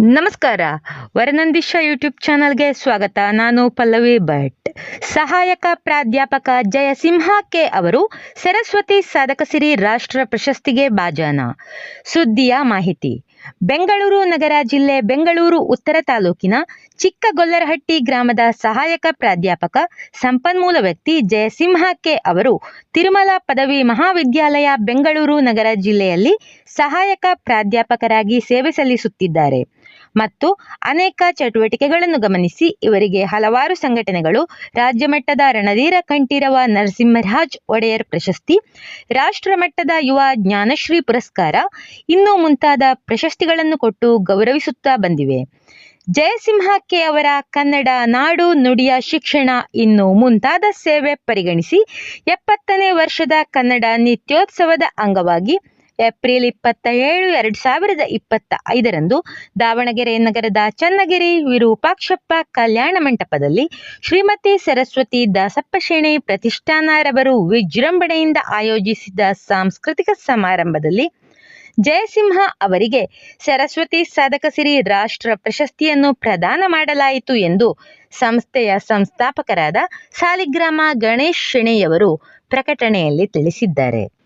ನಮಸ್ಕಾರ. ವರನಂದಿಶ ಯೂಟ್ಯೂಬ್ ಚಾನಲ್ಗೆ ಸ್ವಾಗತ. ನಾನು ಪಲ್ಲವಿ ಭಟ್. ಸಹಾಯಕ ಪ್ರಾಧ್ಯಾಪಕ ಜಯಸಿಂಹ ಕೆ ಅವರು ಸರಸ್ವತಿ ಸಾಧಕಸಿರಿ ರಾಷ್ಟ್ರ ಪ್ರಶಸ್ತಿಗೆ ಭಾಜನ. ಸುದ್ದಿಯ ಮಾಹಿತಿ. ಬೆಂಗಳೂರು ನಗರ ಜಿಲ್ಲೆ ಬೆಂಗಳೂರು ಉತ್ತರ ತಾಲೂಕಿನ ಚಿಕ್ಕಗೊಲ್ಲರಹಟ್ಟಿ ಗ್ರಾಮದ ಸಹಾಯಕ ಪ್ರಾಧ್ಯಾಪಕ ಸಂಪನ್ಮೂಲ ವ್ಯಕ್ತಿ ಜಯಸಿಂಹ ಅವರು ತಿರುಮಲ ಪದವಿ ಮಹಾವಿದ್ಯಾಲಯ ಬೆಂಗಳೂರು ನಗರ ಜಿಲ್ಲೆಯಲ್ಲಿ ಸಹಾಯಕ ಪ್ರಾಧ್ಯಾಪಕರಾಗಿ ಸೇವೆ ಸಲ್ಲಿಸುತ್ತಿದ್ದಾರೆ. ಮತ್ತು ಅನೇಕ ಚಟುವಟಿಕೆಗಳನ್ನು ಗಮನಿಸಿ ಇವರಿಗೆ ಹಲವಾರು ಸಂಘಟನೆಗಳು, ರಾಜ್ಯ ಮಟ್ಟದ ರಣಧೀರ ಕಂಠೀರವ ನರಸಿಂಹರಾಜ್ ಒಡೆಯರ್ ಪ್ರಶಸ್ತಿ, ರಾಷ್ಟ್ರ ಮಟ್ಟದ ಯುವ ಜ್ಞಾನಶ್ರೀ ಪುರಸ್ಕಾರ, ಇನ್ನೂ ಮುಂತಾದ ಪ್ರಶಸ್ತಿಗಳನ್ನು ಕೊಟ್ಟು ಗೌರವಿಸುತ್ತಾ ಬಂದಿವೆ. ಜಯಸಿಂಹಕ್ಕೆ ಅವರ ಕನ್ನಡ ನಾಡು ನುಡಿಯ ಶಿಕ್ಷಣ ಇನ್ನು ಮುಂತಾದ ಸೇವೆ ಪರಿಗಣಿಸಿ ಎಪ್ಪತ್ತನೇ ವರ್ಷದ ಕನ್ನಡ ನಿತ್ಯೋತ್ಸವದ ಅಂಗವಾಗಿ ಏಪ್ರಿಲ್ ಇಪ್ಪತ್ತ ಏಳು ಎರಡು ಸಾವಿರದ ಇಪ್ಪತ್ತ ಐದರಂದು ದಾವಣಗೆರೆ ನಗರದ ಚನ್ನಗಿರಿ ವಿರೂಪಾಕ್ಷಪ್ಪ ಕಲ್ಯಾಣ ಮಂಟಪದಲ್ಲಿ ಶ್ರೀಮತಿ ಸರಸ್ವತಿ ದಾಸಪ್ಪ ಶೇಣಿ ಪ್ರತಿಷ್ಠಾನರವರು ವಿಜೃಂಭಣೆಯಿಂದ ಆಯೋಜಿಸಿದ ಸಾಂಸ್ಕೃತಿಕ ಸಮಾರಂಭದಲ್ಲಿ ಜಯಸಿಂಹ ಅವರಿಗೆ ಸರಸ್ವತಿ ಸಾಧಕಸಿರಿ ರಾಷ್ಟ್ರ ಪ್ರಶಸ್ತಿಯನ್ನು ಪ್ರದಾನ ಮಾಡಲಾಯಿತು ಎಂದು ಸಂಸ್ಥೆಯ ಸಂಸ್ಥಾಪಕರಾದ ಸಾಲಿಗ್ರಾಮ ಗಣೇಶ್ ಶೆಣೆಯವರು ಪ್ರಕಟಣೆಯಲ್ಲಿ ತಿಳಿಸಿದ್ದಾರೆ.